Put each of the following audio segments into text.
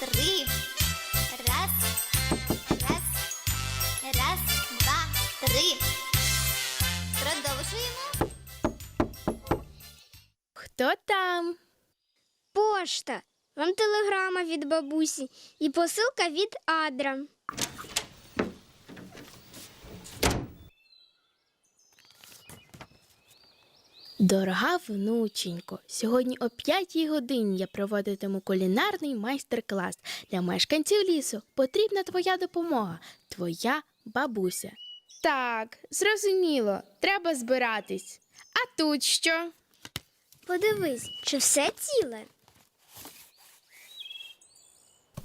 три. Раз, раз, раз, два, три. Продовжуємо. Хто там? Пошта. Вам телеграма від бабусі і посилка від Адра. Дорога внученько, сьогодні о 5 годині я проводитиму кулінарний майстер-клас для мешканців лісу. Потрібна твоя допомога, твоя бабуся. Так, зрозуміло, треба збиратись. А тут що? Подивись, чи все ціле?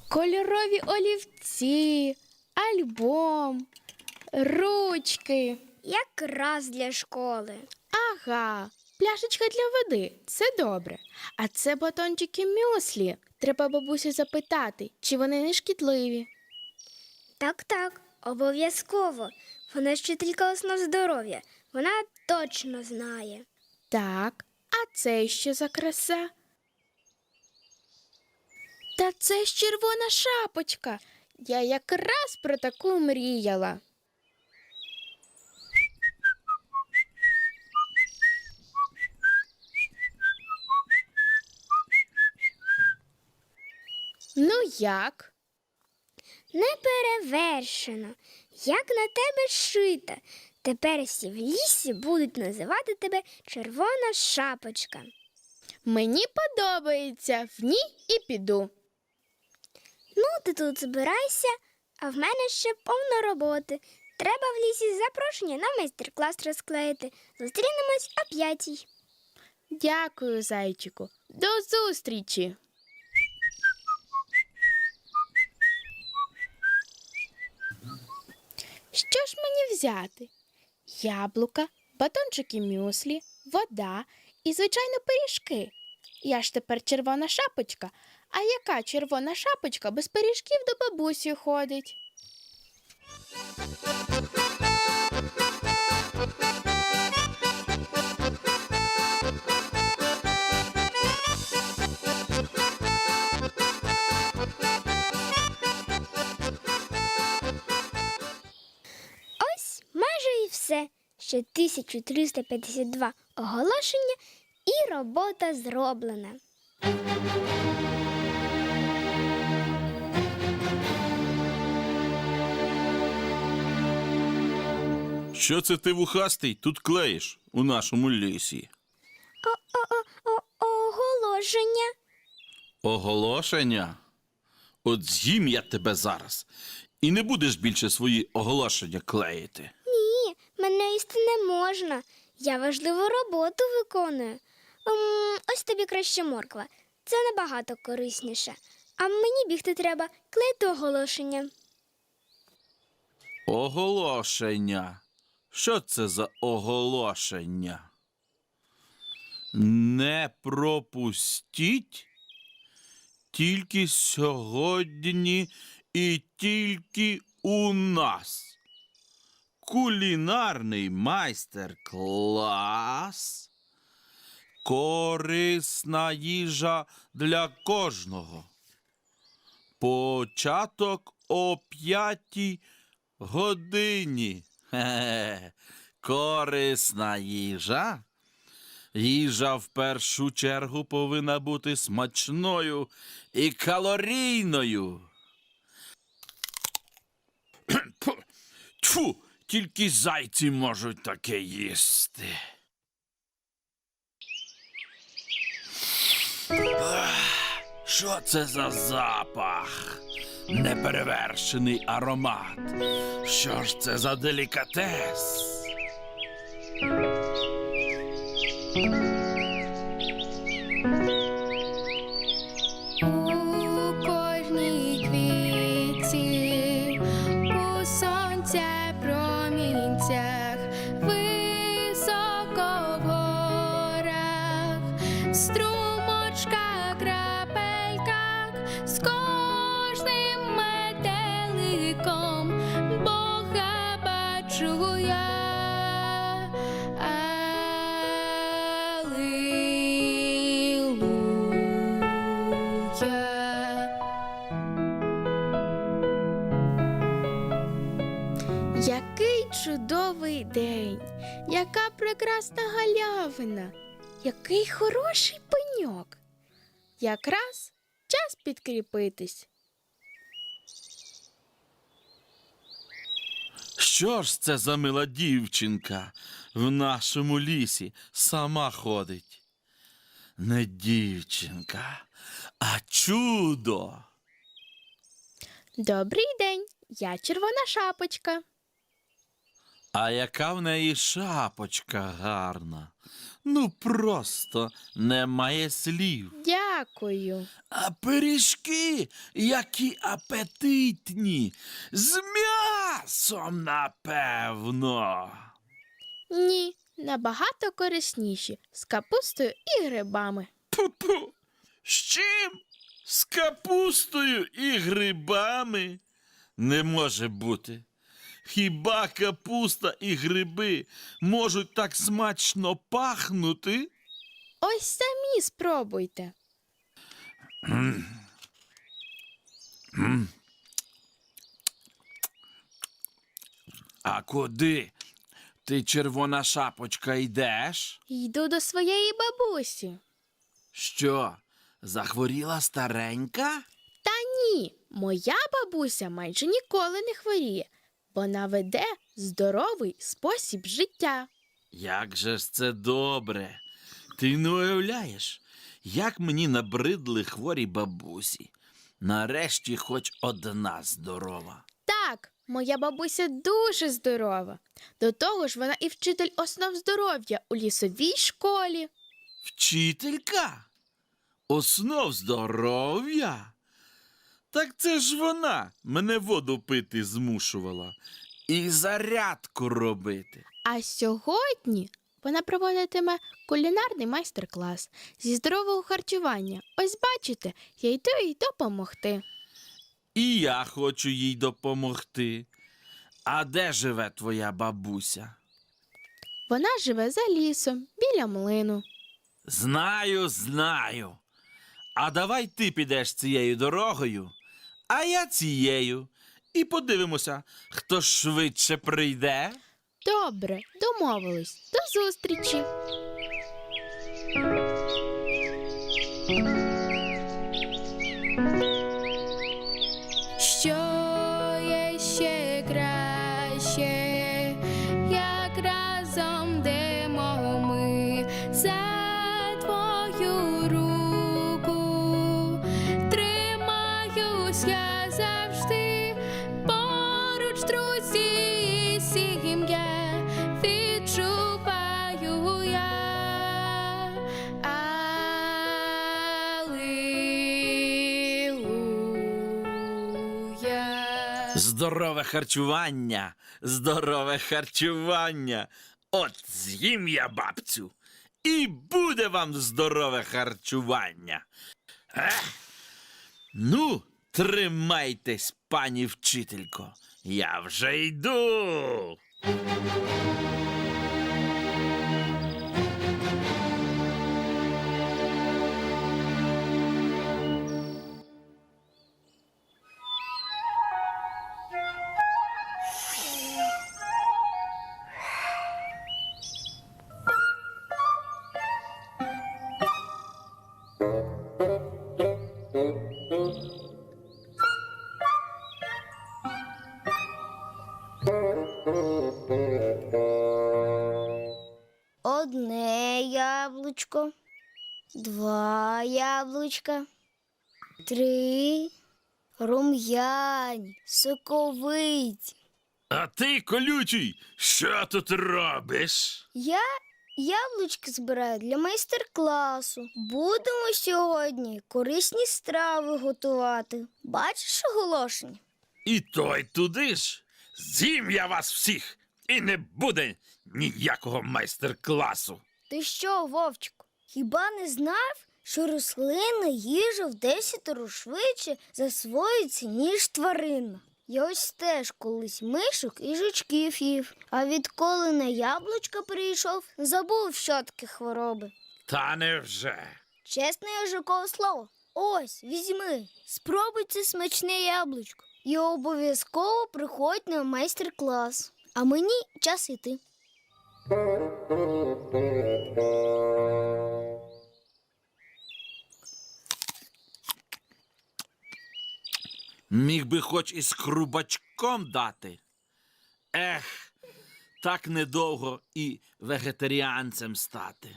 Кольорові олівці, альбом, ручки. Якраз для школи. Ага, пляшечка для води це добре. А це батончики мюслі. Треба бабусі запитати, чи вони не шкідливі. Так, так, обов'язково. Вона ж вчителька основ здоров'я. Вона точно знає. Так, а це що за краса? Та це ж червона шапочка. Я якраз про таку мріяла. Ну як? Неперевершено, як на тебе шита. Тепер всі в лісі будуть називати тебе червона шапочка. Мені подобається, в ній і піду. Ну, ти тут збирайся, а в мене ще повно роботи. Треба в лісі запрошення на майстер-клас розклеїти. Зустрінемось о п'ятій. Дякую, зайчику. До зустрічі. Що ж мені взяти? Яблука, батончики мюслі, вода і, звичайно, пиріжки. Я ж тепер червона шапочка. А яка червона шапочка без пиріжків до бабусі ходить? Ще 1352 оголошення і робота зроблена. Що це ти вухастий тут клеїш у нашому лісі? Оголошення. Оголошення? От з'їм я тебе зараз. І не будеш більше свої оголошення клеїти. Мене їсти не можна. Я важливу роботу виконую. Ем, ось тобі краще морква. Це набагато корисніше. А мені бігти треба клеїти оголошення. Оголошення. Що це за оголошення? Не пропустіть тільки сьогодні і тільки у нас. Кулінарний майстер-клас. Корисна їжа для кожного. Початок о п'ятій годині. Хе-хе. Корисна їжа. Їжа в першу чергу повинна бути смачною і калорійною. Тьфу, тільки зайці можуть таке їсти. Що це за запах? Неперевершений аромат. Що ж це за делікатес? Яка прекрасна галявина! Який хороший пеньок! Якраз час підкріпитись. Що ж це за мила дівчинка в нашому лісі сама ходить? Не дівчинка, а чудо. Добрий день! Я червона шапочка. А яка в неї шапочка гарна. Ну просто немає слів. Дякую. А пиріжки, які апетитні, з м'ясом, напевно. Ні, набагато корисніші з капустою і грибами. Пу-пу. З чим? З капустою і грибами? Не може бути. Хіба капуста і гриби можуть так смачно пахнути? Ось самі спробуйте. А куди? Ти, червона шапочка, йдеш? Йду до своєї бабусі. Що, захворіла старенька? Та ні, моя бабуся майже ніколи не хворіє. Вона веде здоровий спосіб життя. Як же ж це добре. Ти не уявляєш, як мені набридли хворі бабусі. Нарешті хоч одна здорова. Так, моя бабуся дуже здорова. До того ж, вона і вчитель основ здоров'я у лісовій школі. Вчителька? Основ здоров'я? Так це ж вона мене воду пити змушувала і зарядку робити. А сьогодні вона проводитиме кулінарний майстер-клас зі здорового харчування. Ось бачите, я йду їй допомогти. І я хочу їй допомогти. А де живе твоя бабуся? Вона живе за лісом, біля млину. Знаю, знаю. А давай ти підеш цією дорогою, а я цією. І подивимося, хто швидше прийде. Добре, домовились. До зустрічі. Здорове харчування, здорове харчування. От з'їм я бабцю. І буде вам здорове харчування. Ех. Ну, тримайтесь, пані вчителько. Я вже йду. Яблучка, три рум'яні, соковиті. А ти, колючий, що тут робиш? Я яблучки збираю для майстер-класу. Будемо сьогодні корисні страви готувати. Бачиш оголошення? І той туди ж. З'їм я вас всіх, і не буде ніякого майстер-класу. Ти що, Вовчику, хіба не знав, що рослинна їжа в десятеро швидше засвоюється, ніж тваринна? Я ось теж колись мишок і жучків їв, а відколи на яблучка прийшов, забув, що таке хвороби. Та невже. Чесне язикове слово. Ось, візьми, спробуй це смачне яблучко. І обов'язково приходь на майстер-клас. А мені час іти. Міг би хоч із крубачком дати. Ех, так недовго і вегетаріанцем стати.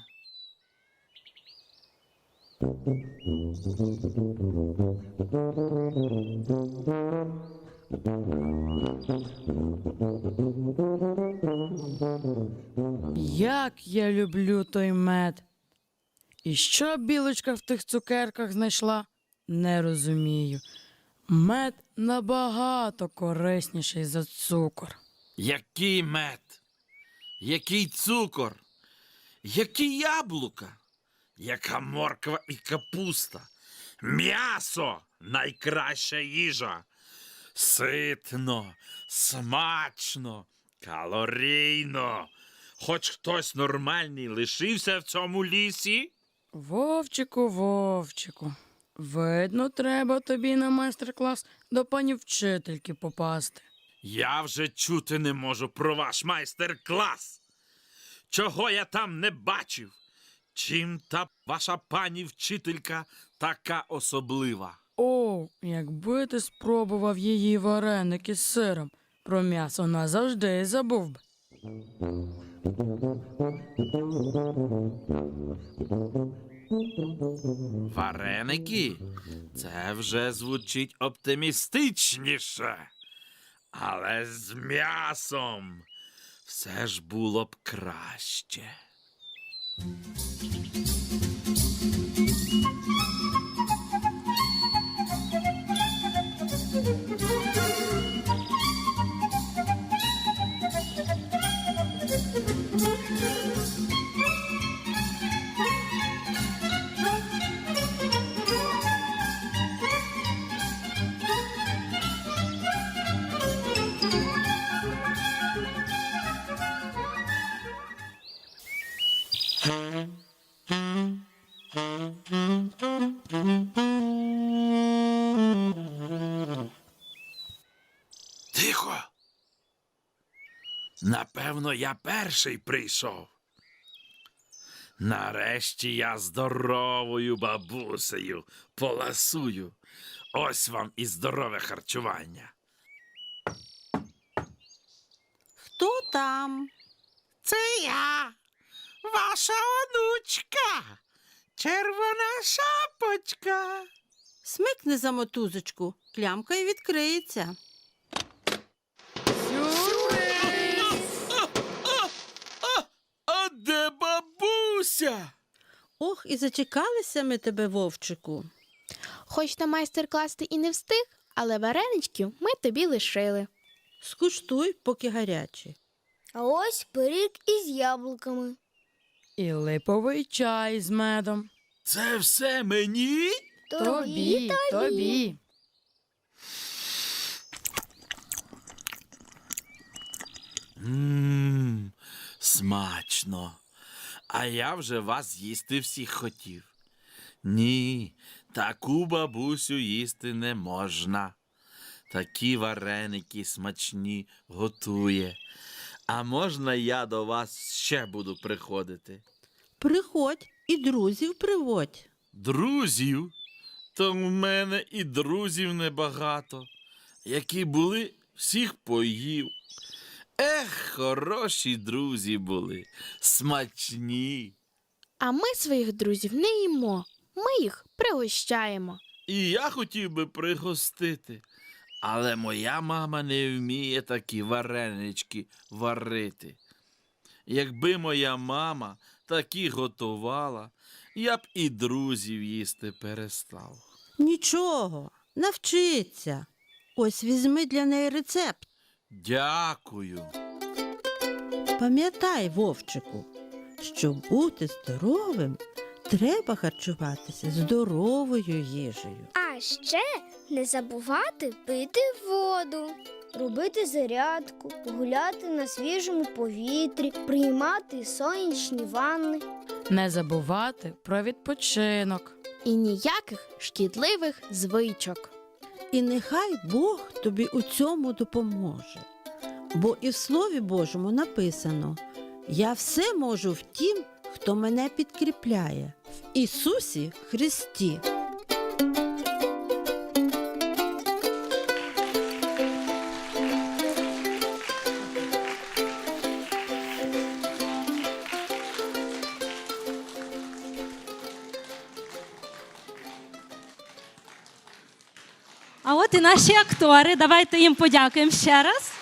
Як я люблю той мед. І що білочка в тих цукерках знайшла, не розумію. Мед набагато корисніший за цукор. Який мед, який цукор, які яблука, яка морква і капуста, м'ясо найкраща їжа. Ситно, смачно, калорійно. Хоч хтось нормальний лишився в цьому лісі. Вовчику, вовчику. Видно, треба тобі на майстер-клас до пані вчительки попасти. Я вже чути не можу про ваш майстер-клас. Чого я там не бачив? Чим та ваша пані вчителька така особлива? О, якби ти спробував її вареники з сиром, про м'ясо назавжди забув би. Вареники? Це вже звучить оптимістичніше. Але з м'ясом все ж було б краще. Напевно, я перший прийшов. Нарешті я здоровою бабусею поласую. Ось вам і здорове харчування. Хто там? Це я, ваша онучка, червона шапочка. Смикни за мотузочку, клямка і відкриється. Де бабуся? Ох, і зачекалися ми тебе, вовчику. Хоч на майстер-клас ти і не встиг, але вареничків ми тобі лишили. Скуштуй, поки гарячі. А ось пиріг із яблуками. І липовий чай з медом. Це все мені? Тобі, тобі. Мм, смачно. А я вже вас їсти всіх хотів. Ні, таку бабусю їсти не можна. Такі вареники смачні готує. А можна я до вас ще буду приходити? Приходь і друзів приводь. Друзів? То в мене і друзів небагато. Які були, всіх поїв. Ех, хороші друзі були, смачні. А ми своїх друзів не їмо. Ми їх пригощаємо. І я хотів би пригостити. Але моя мама не вміє такі варенички варити. Якби моя мама такі готувала, я б і друзів їсти перестав. Нічого, навчиться. Ось візьми для неї рецепт. Дякую. Пам'ятай, вовчику, щоб бути здоровим, треба харчуватися здоровою їжею. А ще не забувати пити воду, робити зарядку, гуляти на свіжому повітрі, приймати сонячні ванни. Не забувати про відпочинок. І ніяких шкідливих звичок. І нехай Бог тобі у цьому допоможе. Бо і в Слові Божому написано: Я все можу в тім, хто мене підкріпляє. В Ісусі Христі. Наші актори. Давайте їм подякуємо ще раз.